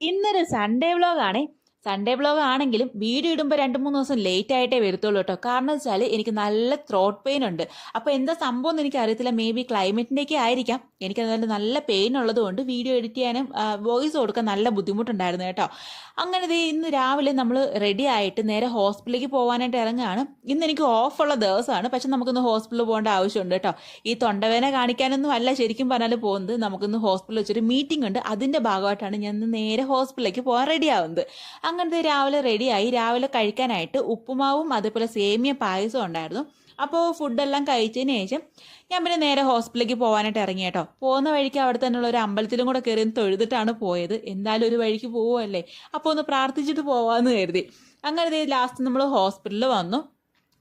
ഇന്നൊരു സൺഡേ വ്ലോഗാണേ Sunday blog ആണെങ്കിലും വീഡിയോ ഇടുമ്പോൾ രണ്ട് മൂന്ന് ദിവസം ലേറ്റ് ആയിട്ടേ വരത്തുള്ളൂ കേട്ടോ. കാരണം വെച്ചാൽ എനിക്ക് നല്ല ത്രോട്ട് പെയിൻ ഉണ്ട്. അപ്പോൾ എന്താ സംഭവം എന്ന് എനിക്ക് അറിയത്തില്ല മേ ബി ക്ലൈമറ്റിന്റെയൊക്കെ ആയിരിക്കാം. എനിക്ക് അതുകൊണ്ട് നല്ല പെയിൻ ഉള്ളതുകൊണ്ട് വീഡിയോ എഡിറ്റ് ചെയ്യാനും വോയിസ് കൊടുക്കാൻ നല്ല ബുദ്ധിമുട്ടുണ്ടായിരുന്നു കേട്ടോ. അങ്ങനെ ഇത് ഇന്ന് രാവിലെ നമ്മൾ റെഡി ആയിട്ട് നേരെ ഹോസ്പിറ്റലിലേക്ക് പോകാനായിട്ട് ഇറങ്ങുകയാണ്. ഇന്ന് എനിക്ക് ഓഫുള്ള ദിവസമാണ്. പക്ഷെ നമുക്കൊന്ന് ഹോസ്പിറ്റലിൽ പോകേണ്ട ആവശ്യമുണ്ട് കേട്ടോ. ഈ തൊണ്ടവേന കാണിക്കാനൊന്നും അല്ല ശരിക്കും പറഞ്ഞാൽ പോകുന്നത്. നമുക്കിന്ന് ഹോസ്പിറ്റലിൽ വെച്ചൊരു മീറ്റിംഗ് ഉണ്ട്. അതിന്റെ ഭാഗമായിട്ടാണ് ഞാൻ നേരെ ഹോസ്പിറ്റലിലേക്ക് പോകാൻ റെഡി ആവുന്നത്. അങ്ങനത്തെ രാവിലെ റെഡിയായി രാവിലെ കഴിക്കാനായിട്ട് ഉപ്പുമാവും അതേപോലെ സേമിയ പായസവും ഉണ്ടായിരുന്നു. അപ്പോൾ ഫുഡെല്ലാം കഴിച്ചതിന് ശേഷം ഞാൻ പിന്നെ നേരെ ഹോസ്പിറ്റലിലേക്ക് പോകാനായിട്ട് ഇറങ്ങി കേട്ടോ. പോകുന്ന വഴിക്ക് അവിടെ തന്നെയുള്ള ഒരു അമ്പലത്തിലും കൂടെ കയറി തൊഴുതിട്ടാണ് പോയത്. എന്തായാലും ഒരു വഴിക്ക് പോവുമല്ലേ അപ്പോൾ ഒന്ന് പ്രാർത്ഥിച്ചിട്ട് പോവാമെന്ന് കരുതി. അങ്ങനെ ലാസ്റ്റ് നമ്മൾ ഹോസ്പിറ്റലിൽ വന്നു.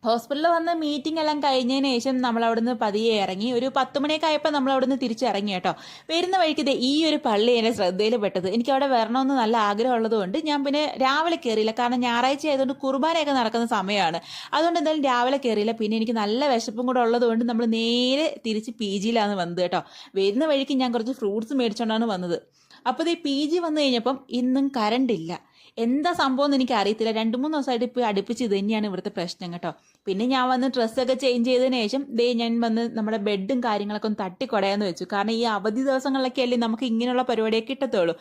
ഹോസ്പിറ്റലിൽ വന്ന് മീറ്റിംഗ് എല്ലാം കഴിഞ്ഞതിന് ശേഷം നമ്മൾ അവിടുന്ന് പതിയെ ഇറങ്ങി. ഒരു പത്ത് മണിയൊക്കെ ആയപ്പോൾ നമ്മൾ അവിടുന്ന് തിരിച്ചിറങ്ങി കേട്ടോ. വരുന്ന വഴിക്ക് ഇത് ഈ ഒരു പള്ളി എന്റെ ശ്രദ്ധയിൽ പെട്ടത് എനിക്ക് അവിടെ വരണമെന്ന് നല്ല ആഗ്രഹമുള്ളത് കൊണ്ട് ഞാൻ പിന്നെ രാവിലെ കയറിയില്ല കാരണം ഞായറാഴ്ച ആയതുകൊണ്ട് കുർബാനയൊക്കെ നടക്കുന്ന സമയമാണ്. അതുകൊണ്ട് എന്തായാലും രാവിലെ കയറിയില്ല പിന്നെ എനിക്ക് നല്ല വിശപ്പും കൂടെ ഉള്ളത് കൊണ്ട് നമ്മൾ നേരെ തിരിച്ച് പി ജിയിലാണ് വന്നത് കേട്ടോ. വരുന്ന വഴിക്ക് ഞാൻ കുറച്ച് ഫ്രൂട്ട്സ് മേടിച്ചുകൊണ്ടാണ് വന്നത്. അപ്പോൾ ഈ പി ജി വന്നു കഴിഞ്ഞപ്പം ഇന്നും കറണ്ട് ഇല്ല. എന്താ സംഭവം എന്ന് എനിക്ക് അറിയത്തില്ല രണ്ട് മൂന്ന് ദിവസമായിട്ട് ഇപ്പോൾ അടുപ്പിച്ച് ഇത് തന്നെയാണ് ഇവിടുത്തെ പ്രശ്നം കേട്ടോ. പിന്നെ ഞാൻ വന്ന് ഡ്രസ്സൊക്കെ ചേഞ്ച് ചെയ്തതിന് ശേഷം ദേ ഞാൻ വന്ന് നമ്മുടെ ബെഡും കാര്യങ്ങളൊക്കെ ഒന്ന് തട്ടിക്കൊടയാന്ന് വെച്ചു. കാരണം ഈ അവധി ദിവസങ്ങളിലൊക്കെ അല്ലേ നമുക്ക് ഇങ്ങനെയുള്ള പരിപാടിയൊക്കെ കിട്ടത്തുള്ളൂ.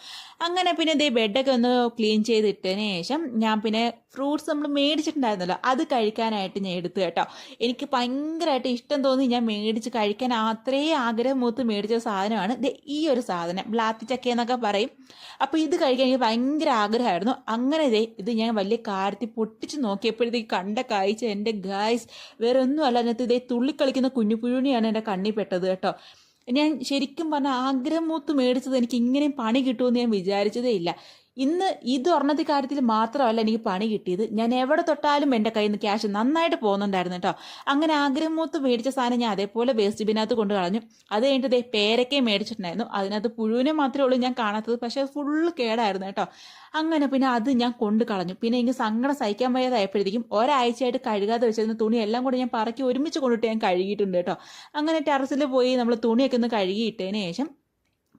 അങ്ങനെ പിന്നെ ദേ ബെഡൊക്കെ ഒന്ന് ക്ലീൻ ചെയ്തിട്ടതിന് ശേഷം ഞാൻ പിന്നെ ഫ്രൂട്ട്സ് നമ്മൾ മേടിച്ചിട്ടുണ്ടായിരുന്നല്ലോ. അത് കഴിക്കാനായിട്ട് ഞാൻ എടുത്തു കേട്ടോ. എനിക്ക് ഭയങ്കരമായിട്ട് ഇഷ്ടം തോന്നി ഞാൻ മേടിച്ച് കഴിക്കാൻ. അത്രയും ആഗ്രഹം മൂത്ത് മേടിച്ച സാധനമാണ് ഈ ഒരു സാധനം. ബ്ലാത്തി ചക്ക എന്നൊക്കെ പറയും. അപ്പോൾ ഇത് കഴിക്കാൻ എനിക്ക് ഭയങ്കര ആഗ്രഹമായിരുന്നു. അങ്ങനെ ദേ ഇത് ഞാൻ വലിയ കാര്യത്തിൽ പൊട്ടിച്ച് നോക്കിയപ്പോഴത്തേക്ക് കണ്ട കാഴ്ച എന്റെ ഗായ്സ് വേറെ ഒന്നും അല്ല അതിനകത്ത് ഇതേ തുള്ളിക്കളിക്കുന്ന കുഞ്ഞുപുഴുണിയാണ് എന്റെ കണ്ണിൽ പെട്ടത് കേട്ടോ. ഞാൻ ശരിക്കും പറഞ്ഞാൽ ആഗ്രഹം മൂത്ത് മേടിച്ചത് എനിക്ക് ഇങ്ങനെയും പണി കിട്ടുമെന്ന് ഞാൻ വിചാരിച്ചതേ ഇല്ല. ഇന്ന് ഇത് ഒരെണ്ണത്തെ കാര്യത്തിൽ മാത്രമല്ല എനിക്ക് പണി കിട്ടിയത്. ഞാൻ എവിടെ തൊട്ടാലും എന്റെ കയ്യിൽ നിന്ന് ക്യാഷ് നന്നായിട്ട് പോകുന്നുണ്ടായിരുന്നു കേട്ടോ. അങ്ങനെ ആഗ്രഹം മൂത്ത് മേടിച്ച സാധനം ഞാൻ അതേപോലെ വേസ്റ്റ് ബിനകത്ത് കൊണ്ട് കളഞ്ഞു. അത് കഴിഞ്ഞിട്ട് ദേ പേരക്കയും മേടിച്ചിട്ടുണ്ടായിരുന്നു. അതിനകത്ത് പുഴുവിനെ മാത്രമേ ഉള്ളൂ ഞാൻ കാണാത്തത്. പക്ഷേ ഫുള്ള് കേടായിരുന്നു കേട്ടോ. അങ്ങനെ പിന്നെ അത് ഞാൻ കൊണ്ട് കളഞ്ഞു. പിന്നെ എനിക്ക് സങ്കടം സഹിക്കാൻ വയ്യാതായപ്പോഴത്തേക്കും ഒരാഴ്ചയായിട്ട് കഴുകാതെ വെച്ചിരുന്ന തുണി എല്ലാം കൂടി ഞാൻ പറക്കി ഒരുമിച്ച് കൊണ്ടിട്ട് ഞാൻ കഴുകിയിട്ടുണ്ട് കേട്ടോ. അങ്ങനെ ടെറസിൽ പോയി നമ്മൾ തുണിയൊക്കെ ഒന്ന് കഴുകിയിട്ടതിന് ശേഷം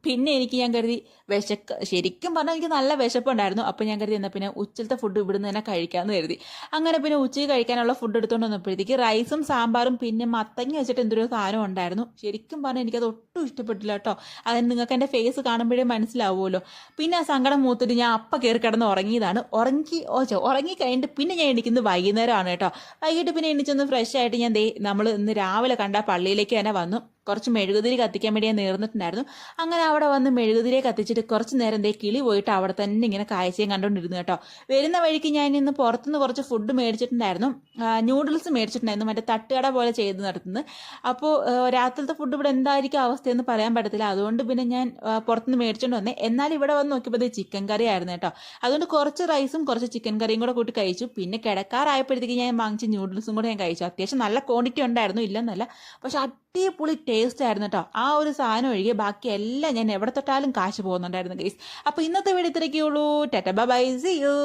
പിന്നെ എനിക്ക് ഞാൻ കരുതി വിശക്ക് ശരിക്കും പറഞ്ഞാൽ എനിക്ക് നല്ല വിശപ്പുണ്ടായിരുന്നു. അപ്പോൾ ഞാൻ കരുതി എന്നാൽ പിന്നെ ഉച്ചത്തെ ഫുഡ് ഇവിടുന്ന് തന്നെ കഴിക്കാമെന്ന് കരുതി. അങ്ങനെ പിന്നെ ഉച്ചയ്ക്ക് കഴിക്കാനുള്ള ഫുഡ് എടുത്തുകൊണ്ട് വന്നപ്പോഴത്തേക്ക് റൈസും സാമ്പാറും പിന്നെ മത്തങ്ങ വെച്ചിട്ട് എന്തൊരു സാധനം ഉണ്ടായിരുന്നു. ശരിക്കും പറഞ്ഞാൽ എനിക്കത് ഒട്ടും ഇഷ്ടപ്പെട്ടില്ല കേട്ടോ. അതിന് നിങ്ങൾക്ക് എന്റെ ഫേസ് കാണുമ്പോഴേ മനസ്സിലാവുമല്ലോ. പിന്നെ ആ സങ്കടം മൂത്തിട്ട് ഞാൻ അപ്പം കയറി കിടന്ന് ഉറങ്ങിയതാണ്. ഉറങ്ങി ഓച്ചോ ഉറങ്ങി കഴിഞ്ഞിട്ട് പിന്നെ ഞാൻ എണീക്കുന്നത് വൈകുന്നേരമാണ് കേട്ടോ. വൈകിട്ട് പിന്നെ എണീച്ചൊന്ന് ഫ്രഷ് ആയിട്ട് ഞാൻ ദേ നമ്മൾ ഇന്ന് രാവിലെ കണ്ട പള്ളിയിലേക്ക് തന്നെ വന്നു. കുറച്ച് മെഴുകുതിരി കത്തിക്കാൻ വേണ്ടി ഞാൻ നേർന്നിട്ടുണ്ടായിരുന്നു. അങ്ങനെ അവിടെ വന്ന് മെഴുകുതിരിയെ കത്തിച്ചിട്ട് കുറച്ച് നേരം എന്തേ കിളി പോയിട്ട് അവിടെ തന്നെ ഇങ്ങനെ കാഴ്ചയും കണ്ടുകൊണ്ടിരുന്നു കേട്ടോ. വരുന്ന വഴിക്ക് ഞാൻ ഇന്ന് പുറത്തുനിന്ന് കുറച്ച് ഫുഡ് മേടിച്ചിട്ടുണ്ടായിരുന്നു. ന്യൂഡിൽസ് മേടിച്ചിട്ടുണ്ടായിരുന്നു. മറ്റേ തട്ടുകട പോലെ ചെയ്ത് നടത്തുന്നത്. അപ്പോൾ രാത്രിത്തെ ഫുഡ് ഇവിടെ എന്തായിരിക്കും അവസ്ഥയെന്ന് പറയാൻ പറ്റത്തില്ല. അതുകൊണ്ട് പിന്നെ ഞാൻ പുറത്തുനിന്ന് മേടിച്ചുകൊണ്ട് വന്നേ. എന്നാൽ ഇവിടെ വന്ന് നോക്കിയപ്പോൾ ചിക്കൻ കറി ആയിരുന്നു കേട്ടോ. അതുകൊണ്ട് കുറച്ച് റൈസും കുറച്ച് ചിക്കൻ കറിയും കൂടെ കൂട്ടി കഴിച്ചു. പിന്നെ കിടക്കാറായപ്പോഴത്തേക്ക് ഞാൻ വാങ്ങിച്ച ന്യൂഡിൽസും കൂടെ ഞാൻ കഴിച്ചു. അത്യാവശ്യം നല്ല ക്വാണ്ടിറ്റി ഉണ്ടായിരുന്നു. ഇല്ലെന്നല്ല. പക്ഷെ അടിപൊളി ടേസ്റ്റ് ആയിരുന്നു കേട്ടോ ആ ഒരു സാധനം ഒഴികെ ബാക്കി എല്ലാം ഞാൻ എവിടെ തൊട്ടാലും കാശ് പോകുന്നുണ്ടായിരുന്നു ഗൈസ് അപ്പോൾ ഇന്നത്തെ വീഡിയോ ഇത്രയൊക്കെയുള്ളൂ ടെറ്റ ബൈ സി യു